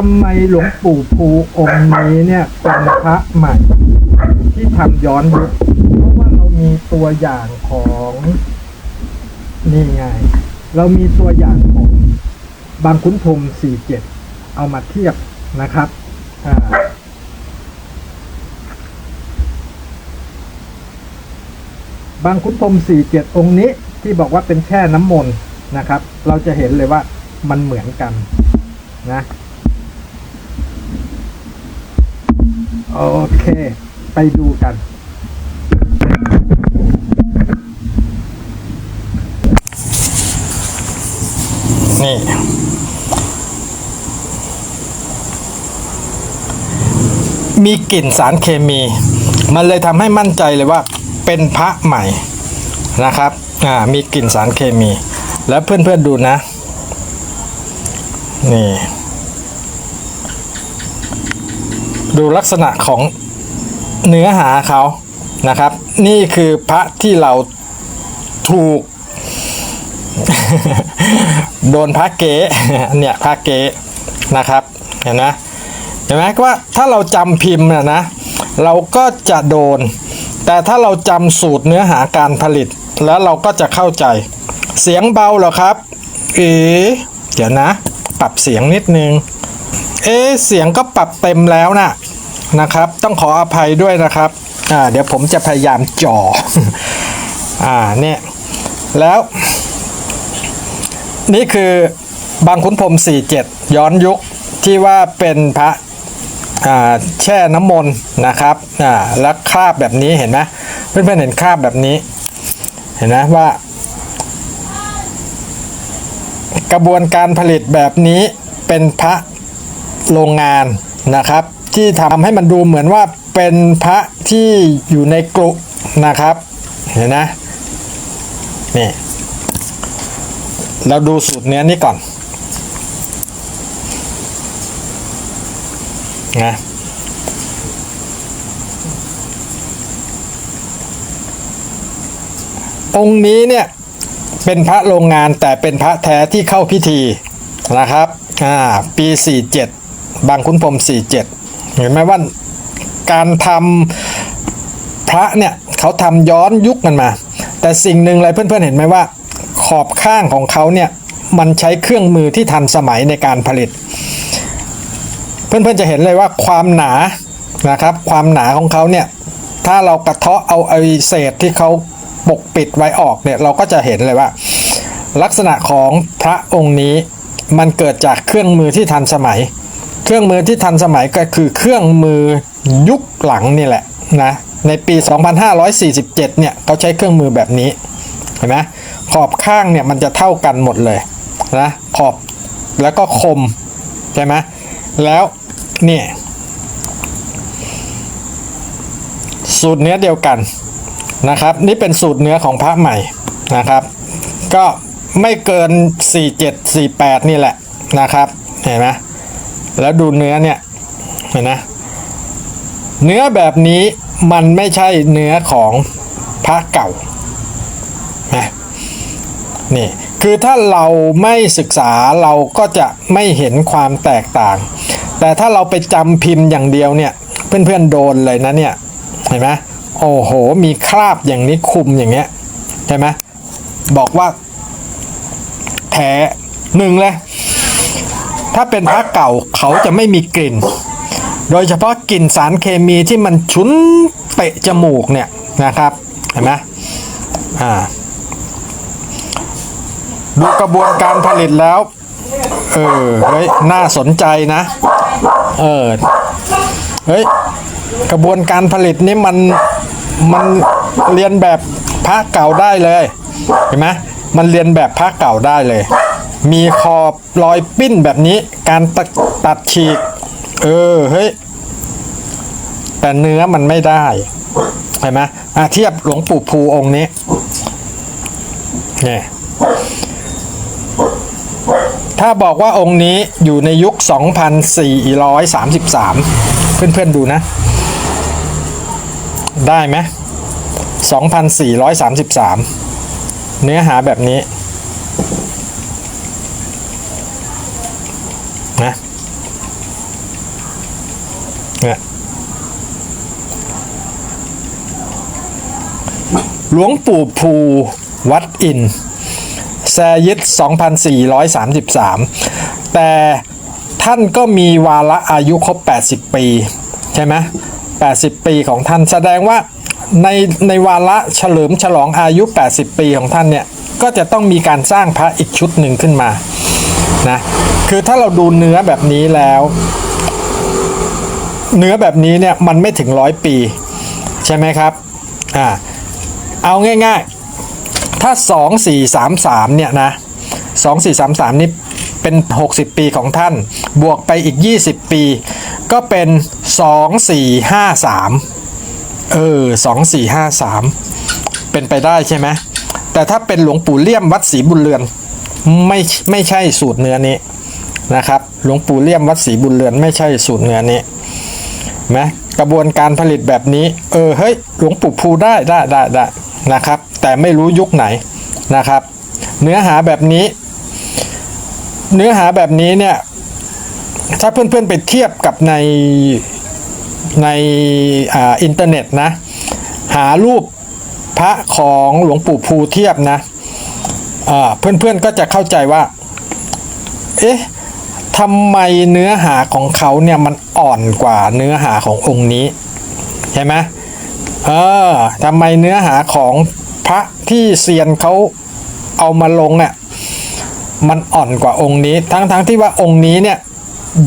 ทำไมหลวงปู่ภูองค์นี้เนี่ยเป็นพระใหม่ ที่ทำย้อนยุคเพราะว่าเรามีตัวอย่างของนี่ไง เรามีตัวอย่างของบางขุนพรหม47 เอามาเทียบนะครับอ่าบางขุนพรหม47 องค์นี้ที่บอกว่าเป็นแค่น้ำมนต์นะครับ เราจะเห็นเลยว่ามันเหมือนกันนะ โอเค ไปดูกัน นี่ มีกลิ่นสารเคมี มันเลยทำให้มั่นใจเลยว่าเป็นพระใหม่นะครับ อ่า มีกลิ่นสารเคมี แล้วเพื่อนๆดูนะ นี่ ดูลักษณะของเนื้อหาเขานะครับ นี่คือพระที่เราถูก โดนพระเก๋เนี่ยพระเก๋นะครับเห็นไหมเห็นไหมว่าถ้าเราจำพิมพ์นะนะเราก็จะโดน แต่ถ้าเราจำสูตรเนื้อหาการผลิต แล้วเราก็จะเข้าใจ เสียงเบาเหรอครับ เอ๋เดี๋ยวนะ ปรับเสียงนิดนึง เอ๊เสียงก็ปรับเต็มแล้วนะ นะครับ ต้องขออภัยด้วยนะครับอ่าเดี๋ยวผมจะพยายามจ่ออ่าเนี่ยแล้ว นี่คือบางขุนพรม47 ย้อนยุคที่ว่าเป็นพระแช่น้ำมนต์นะครับอ่าแล้วคราบแบบนี้เห็นไหมเพื่อนๆเห็นคราบแบบนี้ เห็นไหมว่า กระบวนการผลิตแบบนี้เป็นพระโรงงานนะครับ ที่ทำให้มันดูเหมือนว่าเป็นพระที่อยู่ในกรุนะครับ เห็นนะนี่เราดูสูตรเนื้อนี้ก่อนนะองค์นี้เนี่ยเป็นพระโรงงานแต่เป็นพระแท้ที่เข้าพิธีนะครับ อ่า ปี 47 บางขุนพรม47 เห็นไหมว่าการทำพระเนี่ยเขาทำย้อนยุคกันมา แต่สิ่งหนึ่งอะไรเพื่อนๆเห็นไหมว่า ขอบข้างของเขาเนี่ยมันใช้เครื่องมือที่ทันสมัยในการผลิต เพื่อนๆจะเห็นเลยว่าความหนานะครับ ความหนาของเขาเนี่ยถ้าเรากระเทาะเอาไอเศษที่เขาปกปิดไว้ออกเนี่ยเราก็จะเห็นเลยว่า ลักษณะของพระองค์นี้มันเกิดจากเครื่องมือที่ทันสมัย เครื่องมือที่ทันสมัยก็คือเครื่องมือยุคหลังนี่แหละนะในปี 2547 เนี่ยเขาใช้เครื่องมือแบบนี้เห็นไหมขอบข้างเนี่ยมันจะเท่ากันหมดเลยนะขอบแล้วก็คมใช่ไหมแล้วเนี่ยสูตรเนื้อเดียวกันนะครับ นี่เป็นสูตรเนื้อของพระใหม่นะครับ ก็ไม่เกิน 47 48 นี่แหละนะครับ เห็นไหม แล้วดูเนื้อเนี่ยเห็นไหมเนื้อแบบนี้มันไม่ใช่เนื้อของพระเก่านะนี่คือถ้าเราไม่ศึกษาเราก็จะไม่เห็นความแตกต่าง แต่ถ้าเราไปจำพิมพ์อย่างเดียวเนี่ย เพื่อนๆโดนเลยนะเนี่ยเห็นไหมโอ้โห มีคราบอย่างนี้คุมอย่างเงี้ยใช่ไหมบอกว่าแท้หนึ่งเลย ถ้าเป็นพระเก่าเขาจะไม่มีกลิ่น โดยเฉพาะกลิ่นสารเคมีที่มันชุนเตะจมูกเนี่ยนะครับเห็นไหมอ่าดูกระบวนการผลิตแล้ว เออ เฮ้ย น่าสนใจนะ เออ เฮ้ย กระบวนการผลิตนี่มัน มันเรียนแบบพระเก่าได้เลย เห็นไหมมันเรียนแบบพระเก่าได้เลย มีขอบรอยปิ้นแบบนี้ การตัดตัดฉีก เออเฮ้ยแต่เนื้อมันไม่ได้เห็นไหมอะเทียบหลวงปู่ภูองค์นี้เนี่ยถ้าบอกว่าองค์นี้อยู่ในยุค 2433 เพื่อนๆดูนะ ได้ไหม2433 เนื้อหาแบบนี้ หลวงปู่ภูวัดอินแซยิด2433 แต่ท่านก็มีวาระอายุครบ 80 ปี ใช่ไหม80 ปีของท่านแสดงว่าในในวาระเฉลิมฉลองอายุ 80 ปีของท่านเนี่ย ก็จะต้องมีการสร้างพระอีกชุดหนึ่งขึ้นมานะคือถ้าเราดูเนื้อแบบนี้แล้ว เนื้อแบบนี้เนี่ย มันไม่ถึงร้อยปี ใช่ไหมครับอ่า เอาง่ายๆ ถ้า 2 4 3 3 เนี่ยนะ2 4 3 3 นี่เป็น 60 ปีของท่าน บวกไปอีก 20 ปี ก็เป็น 2 4 5 3 เออ 2 4 5 3 เป็นไปได้ใช่ไหม แต่ถ้าเป็นหลวงปู่เลี่ยมวัดศรีบุญเรือน ไม่ไม่ใช่สูตรเนื้อนี้นะครับ หลวงปู่เลี่ยมวัดศรีบุญเรือนไม่ใช่สูตรเนื้อนี้ไหมกระบวนการผลิตแบบนี้ เออ เฮ้ย หลวงปู่ภูได้ได้ได้ได้ นะครับ แต่ไม่รู้ยุคไหนนะครับ เนื้อหาแบบนี้ เนื้อหาแบบนี้เนี่ย ถ้าเพื่อนๆไปเทียบกับในในออินเทอร์เน็ตนะ หารูปพระของหลวงปู่ภูเทียบนะเพื่อนๆก็จะเข้าใจว่า เอ๊ะทำไมเนื้อหาของเขาเนี่ยมันอ่อนกว่าเนื้อหาขององค์นี้ ใช่ไหม เออทำไมเนื้อหาของพระที่เซียนเขาเอามาลงเนี่ยมันอ่อนกว่าองค์นี้ ทั้งๆทที่ว่าองค์นี้เนี่ย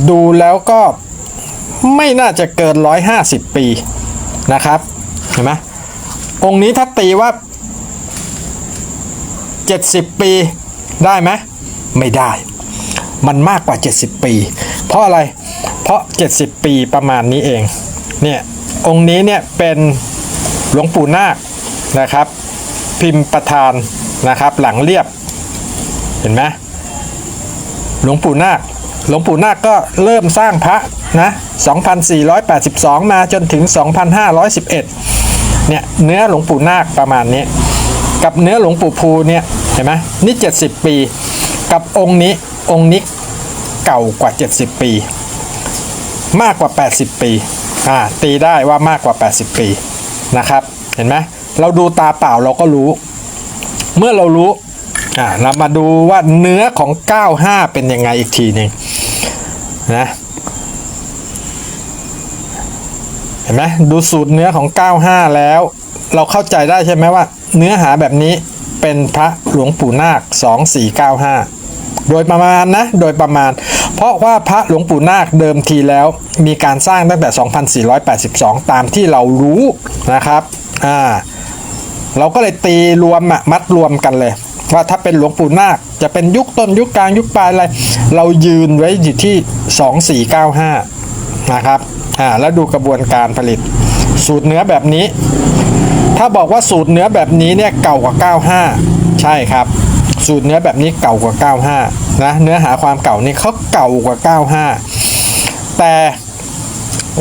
ดูแล้วก็ไม่น่าจะเกิน 150 ปีนะครับ เห็นไหมองค์นี้ถ้าตีว่า 70 ปีได้ไหมไม่ได้ มันมากกว่า 70 ปี เพราะอะไรเพราะ 70 ปีประมาณนี้เองเนี่ยองค์นี้เนี่ยเป็น หลวงปู่นาคนะครับ พิมพ์ประธานนะครับ หลังเรียบเห็นไหมหลวงปู่นาคหลวงปู่นาคก็เริ่มสร้างพระนะ2482 มาจนถึง 2511เนี่ยเนื้อหลวงปู่นาคประมาณนี้ กับเนื้อหลวงปู่ภูเนี่ยเห็นไหมนี่ 70 ปี กับองค์นี้องค์นี้เก่ากว่า 70 ปี มากกว่า 80 ปีอ่าตีได้ว่ามากกว่า 80 ปี นะครับ เห็นไหมเราดูตาเปล่าเราก็รู้ เมื่อเรารู้อ่าเรามาดูว่าเนื้อของ 95 เป็นยังไงอีกทีหนึ่งนะเห็นไหมดูสูตรเนื้อของ 95 แล้ว เราเข้าใจได้ใช่ไหมว่า เนื้อหาแบบนี้เป็นพระหลวงปู่นาค 2495 โดยประมาณนะ โดยประมาณ เพราะว่าพระหลวงปู่นาคเดิมทีแล้ว มีการสร้างตั้งแต่ 2482 ตามที่เรารู้นะครับอ่าเราก็เลยตีรวมอะมัดรวมกันเลย ว่าถ้าเป็นหลวงปู่นาคจะเป็นยุคต้นยุคกลางยุคปลายอะไร เรายืนไว้อยู่ที่ 2495 นะครับอ่าแล้วดูกระบวนการผลิต สูตรเนื้อแบบนี้ ถ้าบอกว่าสูตรเนื้อแบบนี้เนี่ยเก่ากว่า 95 ใช่ครับ สูตรเนื้อแบบนี้เก่ากว่า 95 นะ เนื้อหาความเก่านี่เขาเก่ากว่า 95 แต่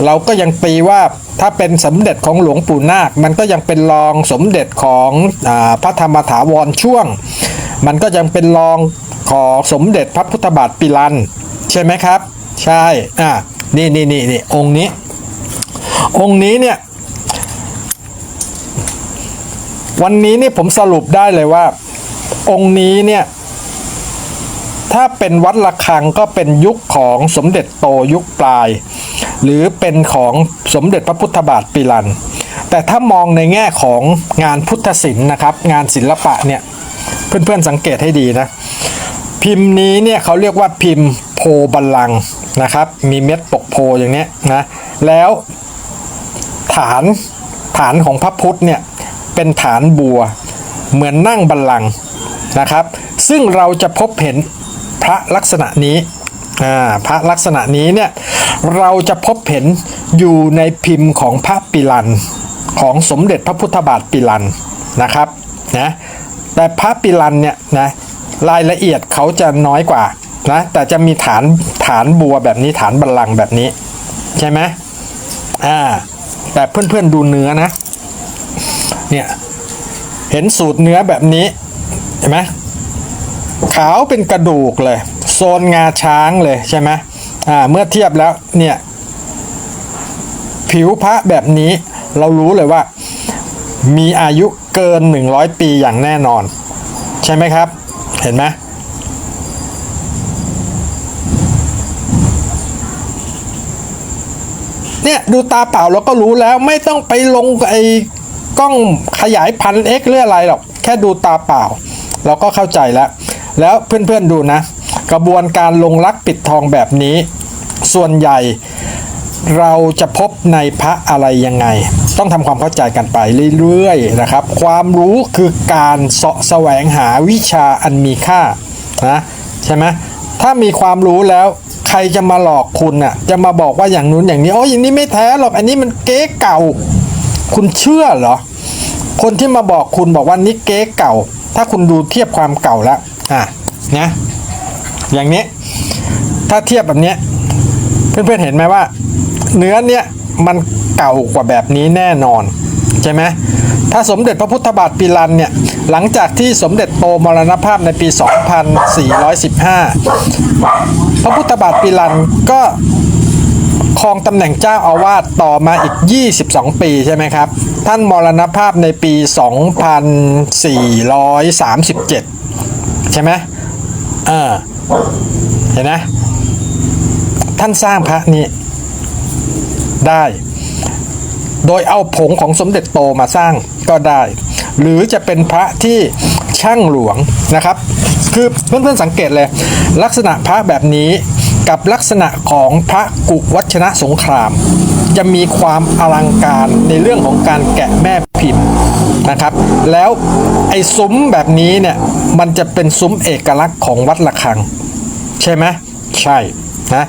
เราก็ยังตีว่าถ้าเป็นสมเด็จของหลวงปู่นาค มันก็ยังเป็นรองสมเด็จของอพระธรรมถาวรช่วง มันก็ยังเป็นรองของสมเด็จพระพุทธบาทปิลัน ใช่ไหมครับ ใช่ อ่านี่นี่นี่นี่องค์นี้ องค์นี้เนี่ย วันนี้นี่ผมสรุปได้เลยว่า องค์นี้เนี่ย ถ้าเป็นวัดระฆังก็เป็นยุคของสมเด็จโตยุคปลาย หรือเป็นของสมเด็จพระพุทธบาทปิลัน แต่ถ้ามองในแง่ของงานพุทธศิลป์นะครับ งานศิลปะเนี่ยเพื่อนๆสังเกตให้ดีนะ พิมพ์นี้เนี่ยเขาเรียกว่าพิมพ์โพบัลลังนะครับ มีเม็ดปกโพอย่างนี้นะแล้วฐานฐานของพระพุทธเนี่ยเป็นฐานบัวเหมือนนั่งบัลลังก์ นะครับ ซึ่งเราจะพบเห็นพระลักษณะนี้พระลักษณะนี้เนี่ยเราจะพบเห็นอยู่ในพิมพ์ของพระปิลันของสมเด็จพระพุทธบาทปิลันนะครับนะแต่พระปิลันเนี่ยนะรายละเอียดเขาจะน้อยกว่านะแต่จะมีฐานฐานบัวแบบนี้ฐานบัลลังก์แบบนี้ใช่ไหมอ่าแต่เพื่อนๆดูเนื้อนะเนี่ยเห็นสูตรเนื้อแบบนี้ เห็นไหมขาวเป็นกระดูกเลย โซนงาช้างเลยใช่ไหมอ่าเมื่อเทียบแล้วเนี่ย ผิวพระแบบนี้เรารู้เลยว่า มีอายุเกิน 100 ปีอย่างแน่นอน ใช่ไหมครับ เห็นไหมเนี่ยดูตาเปล่าเราก็รู้แล้วไม่ต้องไปลงไอ้กล้องขยายพันเอ็กหรืออะไรหรอก แค่ดูตาเปล่า เราก็เข้าใจแล้ว แล้วเพื่อนๆดูนะ กระบวนการลงรักปิดทองแบบนี้ ส่วนใหญ่เราจะพบในพระอะไรยังไง ต้องทำความเข้าใจกันไปเรื่อยๆนะครับ ความรู้คือการเสาะแสวงหาวิชาอันมีค่านะใช่ไหมถ้ามีความรู้แล้วใครจะมาหลอกคุณน่ะจะมาบอกว่าอย่างนู้นอย่างนี้โอ้ยอย่างนี้ไม่แท้หรอกอันนี้มันเก๊เก่า คุณเชื่อเหรอ คนที่มาบอกคุณบอกว่านี่เก๊เก่า ถ้าคุณดูเทียบความเก่าแล้วอะนะอย่างนี้ ถ้าเทียบแบบนี้เพื่อนๆเห็นไหมว่า เนื้อเนี่ยมันเก่ากว่าแบบนี้แน่นอนใช่ไหมถ้าสมเด็จพระพุทธบาทปีรันเนี่ยหลังจากที่สมเด็จโตมรณภาพในปี 2415 พระพุทธบาทปีรันก็ ครองตำแหน่งเจ้าอาวาสต่อมาอีก 22 ปีใช่ไหมครับ ท่านมรณภาพในปี 2437 ใช่ไหมเออเห็นไหมท่านสร้างพระนี้ได้ โดยเอาผงของสมเด็จโตมาสร้างก็ได้ หรือจะเป็นพระที่ช่างหลวงนะครับ คือเพื่อนๆสังเกตเลย ลักษณะพระแบบนี้ กับลักษณะของพระกุวัชนะสงคราม จะมีความอลังการในเรื่องของการแกะแม่พิมพ์นะครับ แล้วไอ้ซุ้มแบบนี้เนี่ยมันจะเป็นซุ้มเอกลักษณ์ของวัดระฆัง ใช่ไหมใช่นะ